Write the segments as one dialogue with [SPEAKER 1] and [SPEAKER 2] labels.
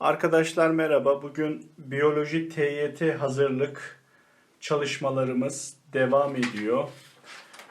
[SPEAKER 1] Arkadaşlar merhaba. Bugün biyoloji TYT hazırlık çalışmalarımız devam ediyor.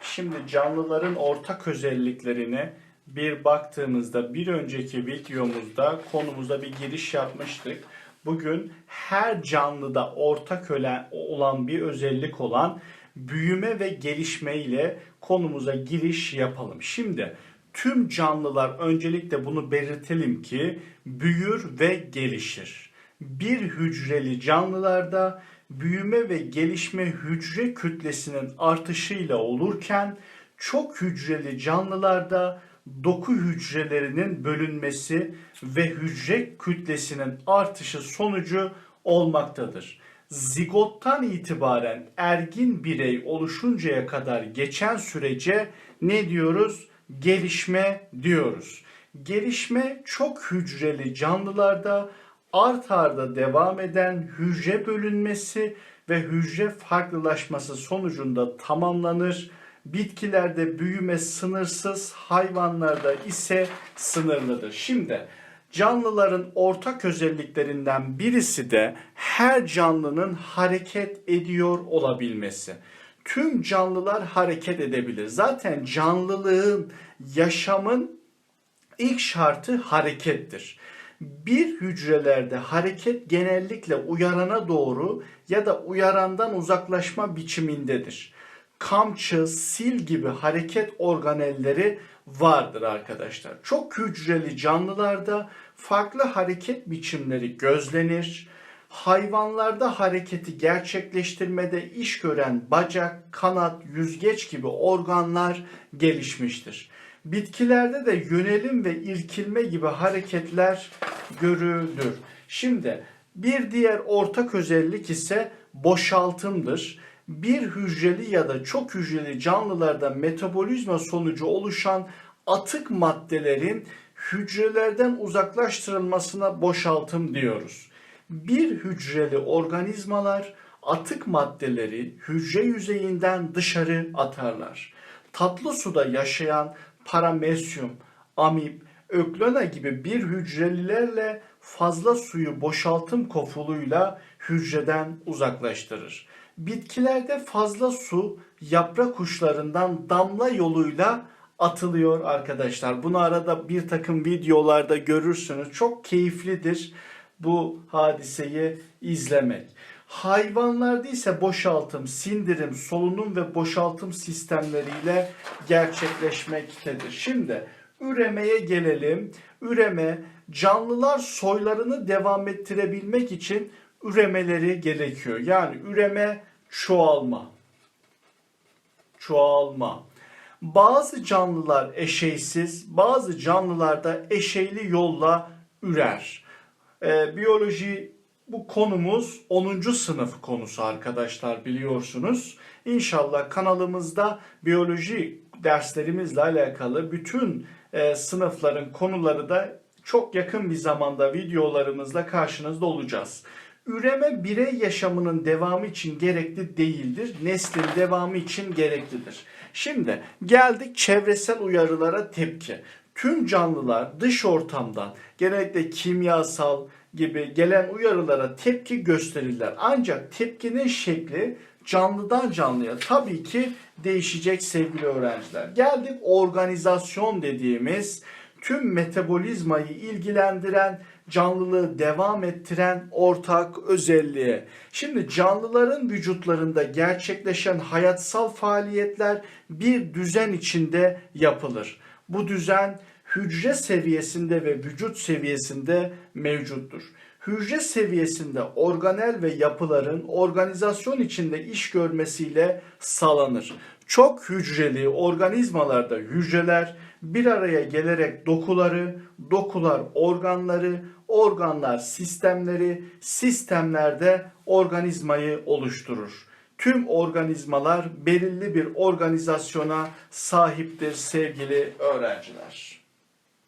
[SPEAKER 1] Şimdi canlıların ortak özelliklerine bir baktığımızda bir önceki videomuzda konumuza bir giriş yapmıştık. Bugün her canlıda ortak olan bir özellik olan büyüme ve gelişme ile konumuza giriş yapalım. Şimdi tüm canlılar öncelikle bunu belirtelim ki büyür ve gelişir. Bir hücreli canlılarda büyüme ve gelişme hücre kütlesinin artışıyla olurken çok hücreli canlılarda doku hücrelerinin bölünmesi ve hücre kütlesinin artışı sonucu olmaktadır. Zigottan itibaren ergin birey oluşuncaya kadar geçen sürece ne diyoruz? Gelişme diyoruz. Gelişme çok hücreli canlılarda art arda devam eden hücre bölünmesi ve hücre farklılaşması sonucunda tamamlanır. Bitkilerde büyüme sınırsız, hayvanlarda ise sınırlıdır. Şimdi canlıların ortak özelliklerinden birisi de her canlının hareket ediyor olabilmesi. Tüm canlılar hareket edebilir. Zaten canlılığın, yaşamın ilk şartı harekettir. Bir hücrelerde hareket genellikle uyarana doğru ya da uyarandan uzaklaşma biçimindedir. Kamçı, sil gibi hareket organelleri vardır arkadaşlar. Çok hücreli canlılarda farklı hareket biçimleri gözlenir. Hayvanlarda hareketi gerçekleştirmede iş gören bacak, kanat, yüzgeç gibi organlar gelişmiştir. Bitkilerde de yönelim ve irkilme gibi hareketler görülür. Şimdi bir diğer ortak özellik ise boşaltımdır. Bir hücreli ya da çok hücreli canlılarda metabolizma sonucu oluşan atık maddelerin hücrelerden uzaklaştırılmasına boşaltım diyoruz. Bir hücreli organizmalar atık maddeleri hücre yüzeyinden dışarı atarlar. Tatlı suda yaşayan paramesyum, amip, öklona gibi bir hücrelilerle fazla suyu boşaltım kofuluyla hücreden uzaklaştırır. Bitkilerde fazla su yaprak uçlarından damla yoluyla atılıyor arkadaşlar. Bunu arada bir takım videolarda görürsünüz. Çok keyiflidir bu hadiseyi izlemek. Hayvanlarda ise boşaltım, sindirim, solunum ve boşaltım sistemleriyle gerçekleşmektedir. Şimdi üremeye gelelim. Üreme canlılar soylarını devam ettirebilmek için üremeleri gerekiyor. Yani üreme çoğalma. Çoğalma. Bazı canlılar eşeysiz, bazı canlılarda eşeyli yolla ürer. Ee, biyoloji bu konumuz 10. sınıf konusu arkadaşlar biliyorsunuz. İnşallah kanalımızda biyoloji derslerimizle alakalı bütün e, sınıfların konuları da çok yakın bir zamanda videolarımızla karşınızda olacağız. Üreme birey yaşamının devamı için gerekli değildir. Neslin devamı için gereklidir. Şimdi geldik çevresel uyarılara tepki. Tüm canlılar dış ortamdan genellikle kimyasal gibi gelen uyarılara tepki gösterirler. Ancak tepkinin şekli canlıdan canlıya tabii ki değişecek sevgili öğrenciler. Geldik organizasyon dediğimiz tüm metabolizmayı ilgilendiren, canlılığı devam ettiren ortak özelliğe. Şimdi canlıların vücutlarında gerçekleşen hayatsal faaliyetler bir düzen içinde yapılır. Bu düzen hücre seviyesinde ve vücut seviyesinde mevcuttur. Hücre seviyesinde organel ve yapıların organizasyon içinde iş görmesiyle sağlanır. Çok hücreli organizmalarda hücreler bir araya gelerek dokuları, dokular organları, organlar sistemleri, sistemlerde organizmayı oluşturur. Tüm organizmalar belirli bir organizasyona sahiptir sevgili öğrenciler.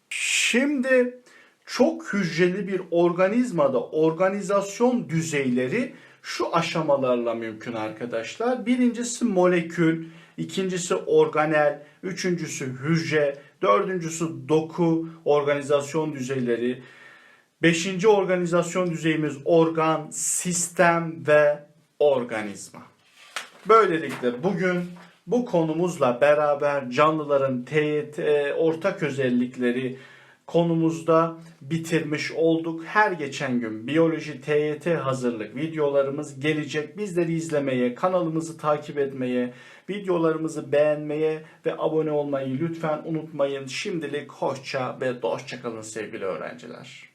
[SPEAKER 1] Şimdi çok hücreli bir organizmada organizasyon düzeyleri şu aşamalarla mümkün arkadaşlar. Birincisi molekül, ikincisi organel, üçüncüsü hücre, dördüncüsü doku organizasyon düzeyleri, Beşinci organizasyon düzeyimiz organ, sistem ve organizma. Böylelikle bugün bu konumuzla beraber canlıların TYT ortak özellikleri konumuzda bitirmiş olduk. Her geçen gün biyoloji TYT hazırlık videolarımız gelecek. Bizleri izlemeye, kanalımızı takip etmeye, videolarımızı beğenmeye ve abone olmayı lütfen unutmayın. Şimdilik hoşça ve dostça kalın sevgili öğrenciler.